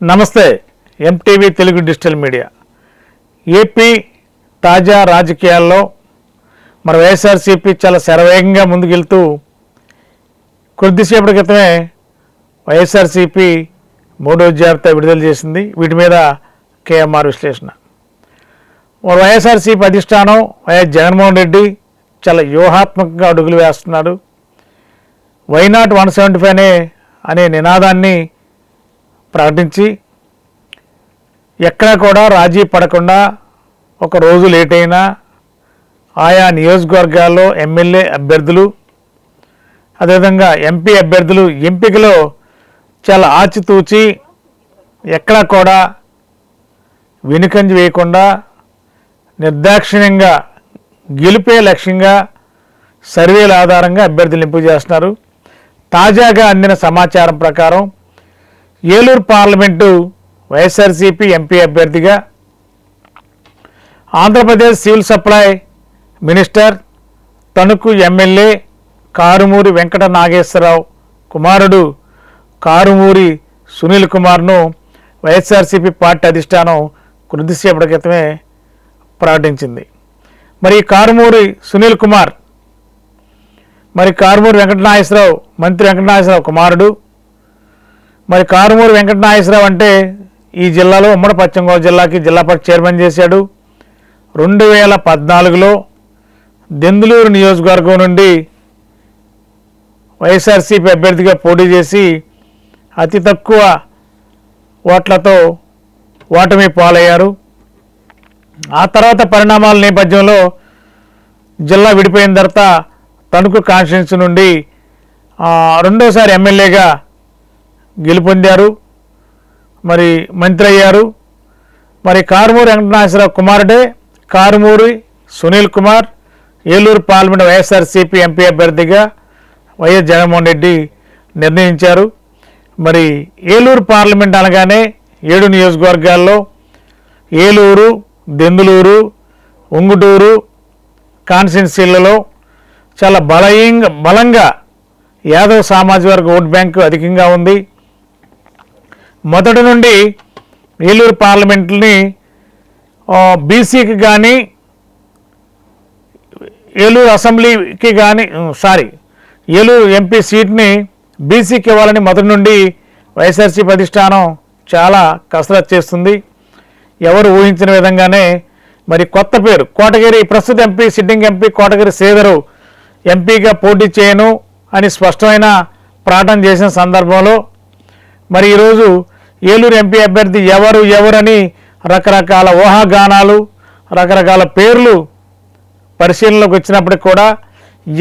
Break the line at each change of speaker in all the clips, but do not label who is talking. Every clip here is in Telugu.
నమస్తే MTV Telugu digital media. AP తాజా రాజకీయాల్లో మరి వైఎస్ఆర్సీపీ చాలా శరవేగంగా ముందుకెళ్తూ కొద్దిసేపటి క్రితమే వైఎస్ఆర్సీపీ మూడో జాబితా విడుదల చేసింది. వీటి మీద కేఎంఆర్ విశ్లేషణ. మరి వైఎస్ఆర్సీపీ అధిష్టానం వైఎస్ జగన్మోహన్ రెడ్డి చాలా వ్యూహాత్మకంగా అడుగులు వేస్తున్నాడు. వైనాట్ వన్ సెవెంటీ ఫైవ్ అనే నినాదాన్ని ప్రకటించి ఎక్కడా కూడా రాజీ పడకుండా ఒక రోజు లేట్ అయినా ఆయా నియోజకవర్గాల్లో ఎమ్మెల్యే అభ్యర్థులు అదేవిధంగా ఎంపీ అభ్యర్థులు ఎంపికలో చాలా ఆచితూచి ఎక్కడా కూడా వెనుకంజ వేయకుండా నిర్దాక్షిణ్యంగా గెలిపే లక్ష్యంగా సర్వేల ఆధారంగా అభ్యర్థులు ఎంపిక చేస్తున్నారు. తాజాగా అందిన సమాచారం ప్రకారం ఏలూరు పార్లమెంటు వైఎస్ఆర్సీపీ ఎంపీ అభ్యర్థిగా Andhra Pradesh civil supply minister Tanuku MLA Karumuri Venkata Nageswara Rao కుమారుడు కారుమూరి సునీల్ కుమార్ను వైఎస్ఆర్సీపీ పార్టీ అధిష్టానం కొద్దిసేపటి క్రితమే ప్రకటించింది. మరి కారుమూరి సునీల్ కుమార్ మరి కారుమూరి వెంకట నాగేశ్వరరావు మంత్రి వెంకట నాగేశ్వరరావు కుమారుడు మరి కారుమూరు వెంకట అంటే ఈ జిల్లాలో ఉమ్మడి పశ్చిమ గోదావరి జిల్లాకి జిల్లా పరిషత్ చైర్మన్ చేశాడు. రెండు వేల పద్నాలుగులో దెందులూరు నియోజకవర్గం నుండి వైఎస్ఆర్సీపీ అభ్యర్థిగా పోటీ చేసి అతి తక్కువ ఓట్లతో ఓటమి పాలయ్యారు. ఆ తర్వాత పరిణామాల నేపథ్యంలో జిల్లా విడిపోయిన తర్వాత తణుకు కాన్స్టిట్యున్సీ నుండి రెండోసారి ఎమ్మెల్యేగా గెలుపొందారు. మరి మంత్రి అయ్యారు మరి కారుమూరి వెంకటనాశ్వరరావు కుమారుడే Karumuri Sunil Kumar Eluru parliament YSRCP MP అభ్యర్థిగా వైఎస్ జగన్మోహన్ రెడ్డి నిర్ణయించారు. మరి ఏలూరు పార్లమెంట్ అనగానే ఏడు నియోజకవర్గాల్లో ఏలూరు దెందులూరు ఉంగుటూరు కాన్స్టిట్యున్సీలలో చాలా బలయంగా బలంగా యాదవ్ సామాజిక వర్గ ఓట్ బ్యాంకు అధికంగా ఉంది. మొదటి నుండి ఏలూరు పార్లమెంట్ని బీసీకి కానీ ఏలూరు అసెంబ్లీకి కానీ సారీ ఏలూరు ఎంపీ సీట్ని బీసీకి ఇవ్వాలని మొదటి నుండి వైఎస్ఆర్సీ ప్రతిష్టానం చాలా కసరత్తు చేస్తుంది. ఎవరు ఊహించిన విధంగానే మరి కొత్త పేరు కోటగిరి ప్రస్తుత MP sitting MP Kotagiri Sridhar ఎంపీగా పోటీ చేయను అని స్పష్టమైన ప్రకటన చేసిన సందర్భంలో మరి ఈరోజు ఏలూరు ఎంపీ అభ్యర్థి ఎవరు ఎవరని రకరకాల ఊహాగానాలు రకరకాల పేర్లు పరిశీలనలోకి వచ్చినప్పటికి కూడా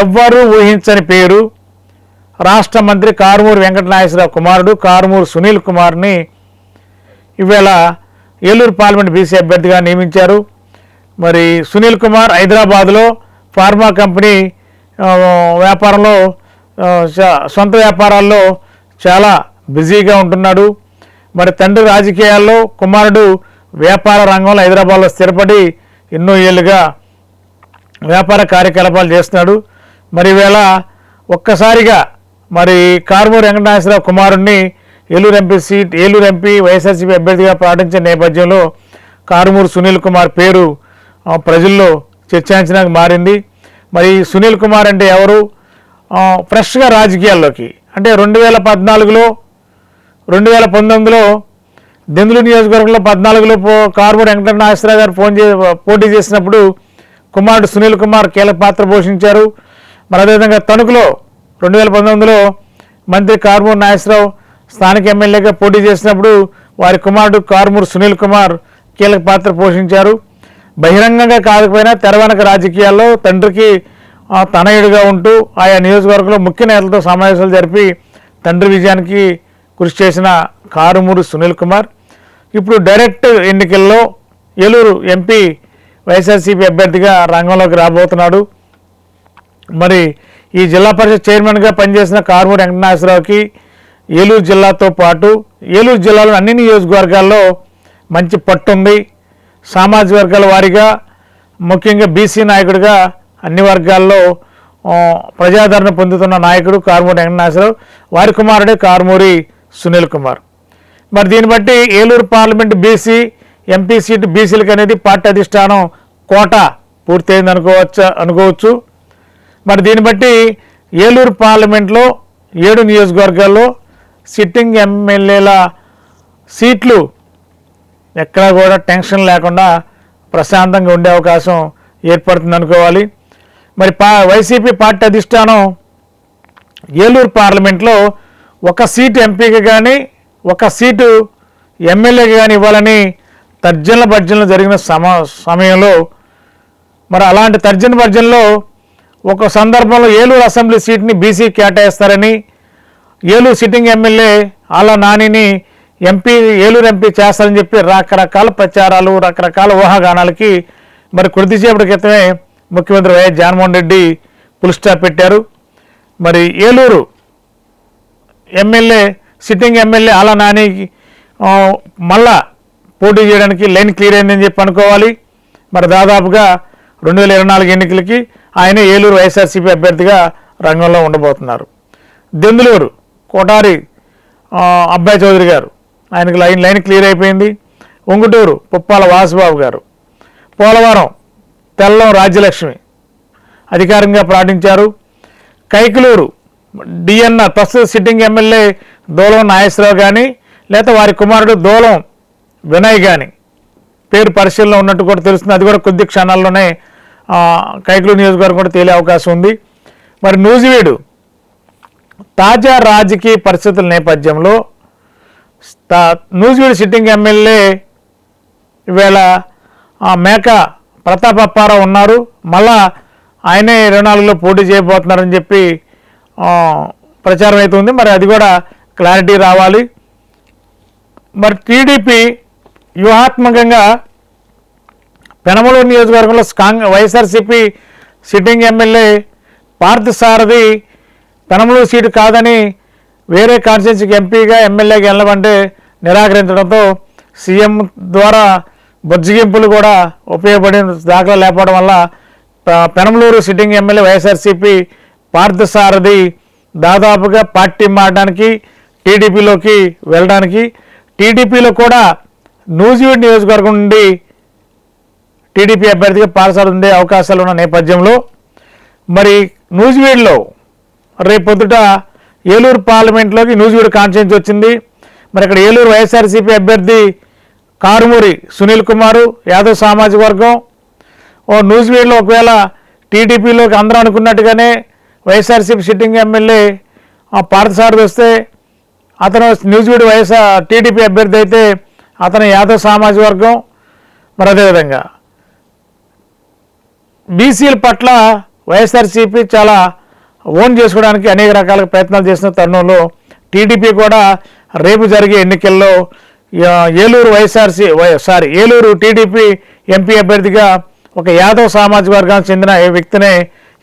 ఎవ్వరూ ఊహించని పేరు రాష్ట్ర మంత్రి కారుమూరు వెంకటనాగేశ్వరరావు కుమారుడు కారుమూరు సునీల్ కుమార్ని ఇవాళ ఏలూరు పార్లమెంట్ బీసీ అభ్యర్థిగా నియమించారు. మరి సునీల్ కుమార్ హైదరాబాద్లో ఫార్మా కంపెనీ వ్యాపారంలో సొంత వ్యాపారాల్లో చాలా బిజీగా ఉంటున్నాడు. మరి తండ్రి రాజకీయాల్లో కుమారుడు వ్యాపార రంగంలో హైదరాబాద్లో స్థిరపడి ఎన్నో ఏళ్ళుగా వ్యాపార కార్యకలాపాలు చేస్తున్నాడు. మరి ఈవేళ ఒక్కసారిగా మరి కారుమూరి వెంకటనాథరావు కుమారుణ్ణి Eluru MP seat Eluru MP YSRCP అభ్యర్థిగా ప్రకటించిన నేపథ్యంలో కారుమూరి సునీల్ కుమార్ పేరు ప్రజల్లో చర్చాంచనానికి మారింది. మరి సునీల్ కుమార్ అంటే ఎవరు? ఫ్రెష్గా రాజకీయాల్లోకి. అంటే రెండు వేల పద్నాలుగులో రెండు వేల పంతొమ్మిదిలో దెందులు నియోజకవర్గంలో పద్నాలుగులో పో కారుమూరి వెంకటనాగేశ్వరరావు గారు ఫోన్ చే పోటీ చేసినప్పుడు కుమారుడు సునీల్ కుమార్ కీలక పాత్ర పోషించారు. మరి అదేవిధంగా తణుకులో రెండు వేల పంతొమ్మిదిలో మంత్రి కార్మూర్ నాగేశ్వరరావు స్థానిక ఎమ్మెల్యేగా పోటీ చేసినప్పుడు వారి కుమారుడు కారుమూరి సునీల్ కుమార్ కీలక పాత్ర పోషించారు. బహిరంగంగా కాకపోయినా తెరవెనక రాజకీయాల్లో తండ్రికి తనయుడిగా ఉంటూ ఆయా నియోజకవర్గంలో ముఖ్య నేతలతో సమావేశాలు జరిపి తండ్రి విజయానికి కృషి చేసిన కారుమూరు సునీల్ కుమార్. ఇప్పుడు డైరెక్ట్ ఎన్నికల్లో ఏలూరు ఎంపీ వైఎస్ఆర్సీపీ అభ్యర్థిగా రంగంలోకి రాబోతున్నాడు. మరి ఈ జిల్లా పరిషత్ చైర్మన్గా పనిచేసిన కారుమూరు వెంకటనాథరావుకి ఏలూరు జిల్లాతో పాటు ఏలూరు జిల్లాలో అన్ని నియోజకవర్గాల్లో మంచి పట్టుంది సామాజిక వర్గాల వారీగా ముఖ్యంగా బీసీ నాయకుడిగా అన్ని వర్గాల్లో ప్రజాదరణ పొందుతున్న నాయకుడు కారుమూరి వెంకటనాథరావు వారి కుమారుడే కారుమూరి సునీల్ కుమార్. మరి దీన్ని బట్టి Eluru parliament BC MP seat బీసీలకు అనేది పార్టీ అధిష్టానం కోట పూర్తయింది అనుకోవచ్చు అనుకోవచ్చు. మరి దీన్ని బట్టి ఏలూరు పార్లమెంట్లో ఏడు నియోజకవర్గాల్లో సిట్టింగ్ ఎమ్మెల్యేల సీట్లు ఎక్కడా కూడా టెన్షన్ లేకుండా ప్రశాంతంగా ఉండే అవకాశం ఏర్పడుతుంది అనుకోవాలి. మరి పా వైసీపీ పార్టీ అధిష్టానం ఏలూరు పార్లమెంట్లో ఒక సీటు ఎంపీకి కానీ ఒక సీటు ఎమ్మెల్యేకి కానీ ఇవ్వాలని తర్జనల భర్జనలు జరిగిన సమ సమయంలో మరి అలాంటి తర్జన భర్జనలో ఒక సందర్భంలో ఏలూరు అసెంబ్లీ సీట్ని బీసీ కేటాయిస్తారని ఏలూరు సిట్టింగ్ ఎమ్మెల్యే ఆళ్ళ నానిని ఎంపీ ఏలూరు ఎంపీ చేస్తారని చెప్పి రకరకాల ప్రచారాలు రకరకాల ఊహాగానాలకి మరి కొద్దిసేపటి క్రితమే ముఖ్యమంత్రి వైఎస్ జగన్మోహన్ రెడ్డి పులిస్టాప్ పెట్టారు. మరి ఏలూరు ఎమ్మెల్యే సిట్టింగ్ ఎమ్మెల్యే అలా నాని మళ్ళా పోటీ చేయడానికి లైన్ క్లియర్ అయిందని చెప్పి అనుకోవాలి. మరి దాదాపుగా రెండు వేల ఇరవై నాలుగు ఎన్నికలకి ఆయన ఏలూరు వైఎస్ఆర్సీపీ అభ్యర్థిగా రంగంలో ఉండబోతున్నారు. దెందులూరు కోటారి అబ్బాయి చౌదరి గారు ఆయనకి లైన్ లైన్ క్లియర్ అయిపోయింది. ఉంగుటూరు పుప్పాల వాసుబాబు గారు పోలవరం తెల్లం రాజ్యలక్ష్మి అధికారంగా ప్రకటించారు కైకలూరు డిఎన్ఆర్ ప్రస్తుత సిట్టింగ్ ఎమ్మెల్యే దోలం నాగేశ్వరరావు కానీ లేదా వారి కుమారుడు దోలం వినయ్ కానీ పేరు పరిశీలన ఉన్నట్టు కూడా తెలుస్తుంది. అది కూడా కొద్ది క్షణాల్లోనే కైకులు నియోజకవర్గం కూడా తేలే అవకాశం ఉంది. మరి నూజివీడు తాజా రాజకీయ పరిస్థితుల నేపథ్యంలో నూజివీడు సిట్టింగ్ ఎమ్మెల్యే ఈవేళ ఆ మేక ప్రతాప్ అప్పారావు ఉన్నారు. మళ్ళా ఆయనే ఇరవై నాలుగులో పోటీ చేయబోతున్నారని చెప్పి ప్రచారం అవుతుంది మరి అది కూడా క్లారిటీ రావాలి. మరి టీడీపీ వ్యూహాత్మకంగా పెనమలూరు నియోజకవర్గంలో Kong YSRCP sitting MLA Parthasarathy Penamaluru seat కాదని వేరే కాన్స్టిట్యూన్సీకి ఎంపీగా ఎమ్మెల్యేగా వెళ్ళమంటే నిరాకరించడంతో సీఎం ద్వారా బొజ్జిగింపులు కూడా ఉపయోగపడిన దాఖలా లేకపోవడం వల్ల Penamaluru sitting MLA YSRCP Parthasarathy దాదాపుగా పార్టీ మారడానికి టీడీపీలోకి వెళ్ళడానికి టీడీపీలో కూడా నూజివీడ్ నియోజకవర్గం నుండి టీడీపీ అభ్యర్థిగా పార్థసారథి ఉండే అవకాశాలు ఉన్న నేపథ్యంలో మరి నూజివీడులో రేపొద్దుట ఏలూరు పార్లమెంట్లోకి నూజివీడు కాన్స్టిట్యూన్సీ వచ్చింది. మరి ఇక్కడ ఏలూరు వైఎస్ఆర్సీపీ అభ్యర్థి కారుమూరి సునీల్ కుమారు యాదవ్ సామాజిక వర్గం. ఓ నూజివీడులో ఒకవేళ టీడీపీలోకి అందరూ అనుకున్నట్టుగానే వైఎస్ఆర్సీపీ సిట్టింగ్ ఎమ్మెల్యే ఆ పార్థసారథి వస్తే అతను న్యూజివీడు వైఎస్ఆర్ టీడీపీ అభ్యర్థి అయితే అతను యాదవ్ సామాజిక వర్గం. మరి అదేవిధంగా బీసీల పట్ల వైఎస్ఆర్సీపీ చాలా ఓన్ చేసుకోవడానికి అనేక రకాల ప్రయత్నాలు చేసిన తరుణంలో టీడీపీ కూడా రేపు జరిగే ఎన్నికల్లో ఏలూరు వైఎస్ఆర్సీ వై- సారీ ఏలూరు టీడీపీ ఎంపీ అభ్యర్థిగా ఒక యాదవ్ సామాజిక వర్గానికి చెందిన ఏ వ్యక్తినే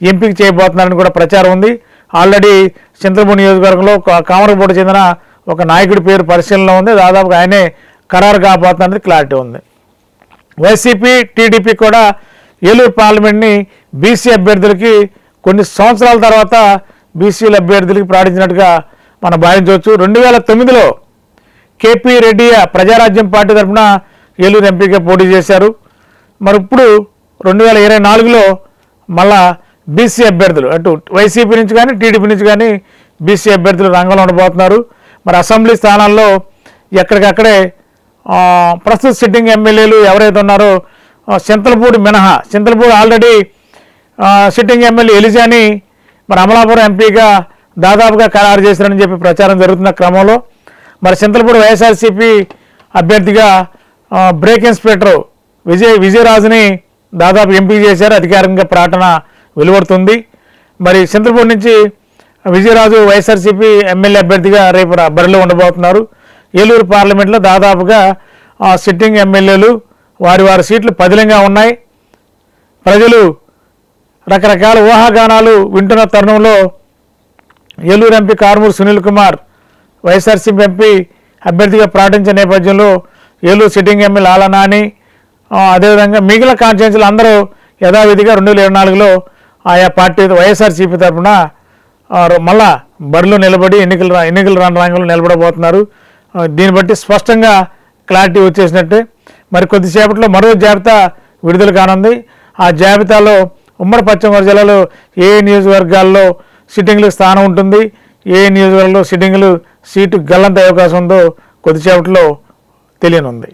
ఎంపిక చేయబోతున్నారని కూడా ప్రచారం ఉంది. ఆల్రెడీ చింతలపూడి నియోజకవర్గంలో కా- చెందిన ఒక నాయకుడి పేరు పరిశీలనలో ఉంది. దాదాపు ఆయనే ఖరారు కాబోతున్నది క్లారిటీ ఉంది. వైసీపీ టీడీపీ కూడా ఏలూరు పార్లమెంట్ని బీసీ అభ్యర్థులకి కొన్ని సంవత్సరాల తర్వాత బీసీల అభ్యర్థులకి ప్రకటించినట్టుగా మనం భావించవచ్చు రెండు వేల తొమ్మిదిలో కేపీ రెడ్డి ప్రజారాజ్యం పార్టీ తరఫున ఏలూరు ఎంపీగా పోటీ చేశారు. మరి ఇప్పుడు రెండు వేల ఇరవై నాలుగులో మళ్ళా బీసీ అభ్యర్థులు అటు వైసీపీ నుంచి కానీ టీడీపీ నుంచి కానీ బీసీ అభ్యర్థులు రంగంలో ఉండబోతున్నారు. మరి అసెంబ్లీ స్థానాల్లో ఎక్కడికక్కడే ప్రస్తుత సిట్టింగ్ ఎమ్మెల్యేలు ఎవరైతే ఉన్నారో ఆ, చింతలపూడి మినహా చింతలపూడి ఆల్రెడీ సిట్టింగ్ ఎమ్మెల్యే ఎలిజాని మరి అమలాపురం ఎంపీగా దాదాపుగా ఖరారు చేశారని చెప్పి ప్రచారం జరుగుతున్న క్రమంలో మరి చింతలపూడి వైఎస్ఆర్సీపీ అభ్యర్థిగా బ్రేక్ ఇన్స్పెక్టర్ విజయ్ విజయరాజుని దాదాపు ఎంపీ చేశారు. అధికారికంగా ప్రకటన వెలువడుతుంది. మరి చంద్రపూర్ నుంచి విజయరాజు వైఎస్ఆర్సీపీ ఎమ్మెల్యే అభ్యర్థిగా రేపు బరిలో ఉండబోతున్నారు. ఏలూరు పార్లమెంట్లో దాదాపుగా ఆ, సిట్టింగ్ ఎమ్మెల్యేలు వారి వారి సీట్లు పదిలంగా ఉన్నాయి. ప్రజలు రకరకాల ఊహాగానాలు వింటున్న తరుణంలో Eluru MP Karumuri Sunil Kumar YSRCP MP అభ్యర్థిగా ప్రకటించిన నేపథ్యంలో ఏలూరు సిట్టింగ్ ఎమ్మెల్యే ఆలనాని అదేవిధంగా మిగిలిన కాన్స్టిట్యున్సీలు అందరూ యథావిధిగా రెండు వేల ఇరవై నాలుగులో ఆయా పార్టీ వైఎస్ఆర్సీపీ తరఫున మళ్ళా బరిలో నిలబడి ఎన్నికలు రా- రాని రంగంలో నిలబడబోతున్నారు. దీన్ని బట్టి స్పష్టంగా క్లారిటీ వచ్చేసినట్టే. మరి కొద్దిసేపట్లో మరో జాబితా విడుదల కానుంది. ఆ జాబితాలో ఉమ్మడి పశ్చిమ గోదావరి జిల్లాలో ఏ నియోజకవర్గాల్లో సిట్టింగ్లకు స్థానం ఉంటుంది ఏ నియోజకవర్గంలో సిట్టింగ్లు సీటు గల్లంత అవకాశం ఉందో కొద్దిసేపట్లో తెలియనుంది.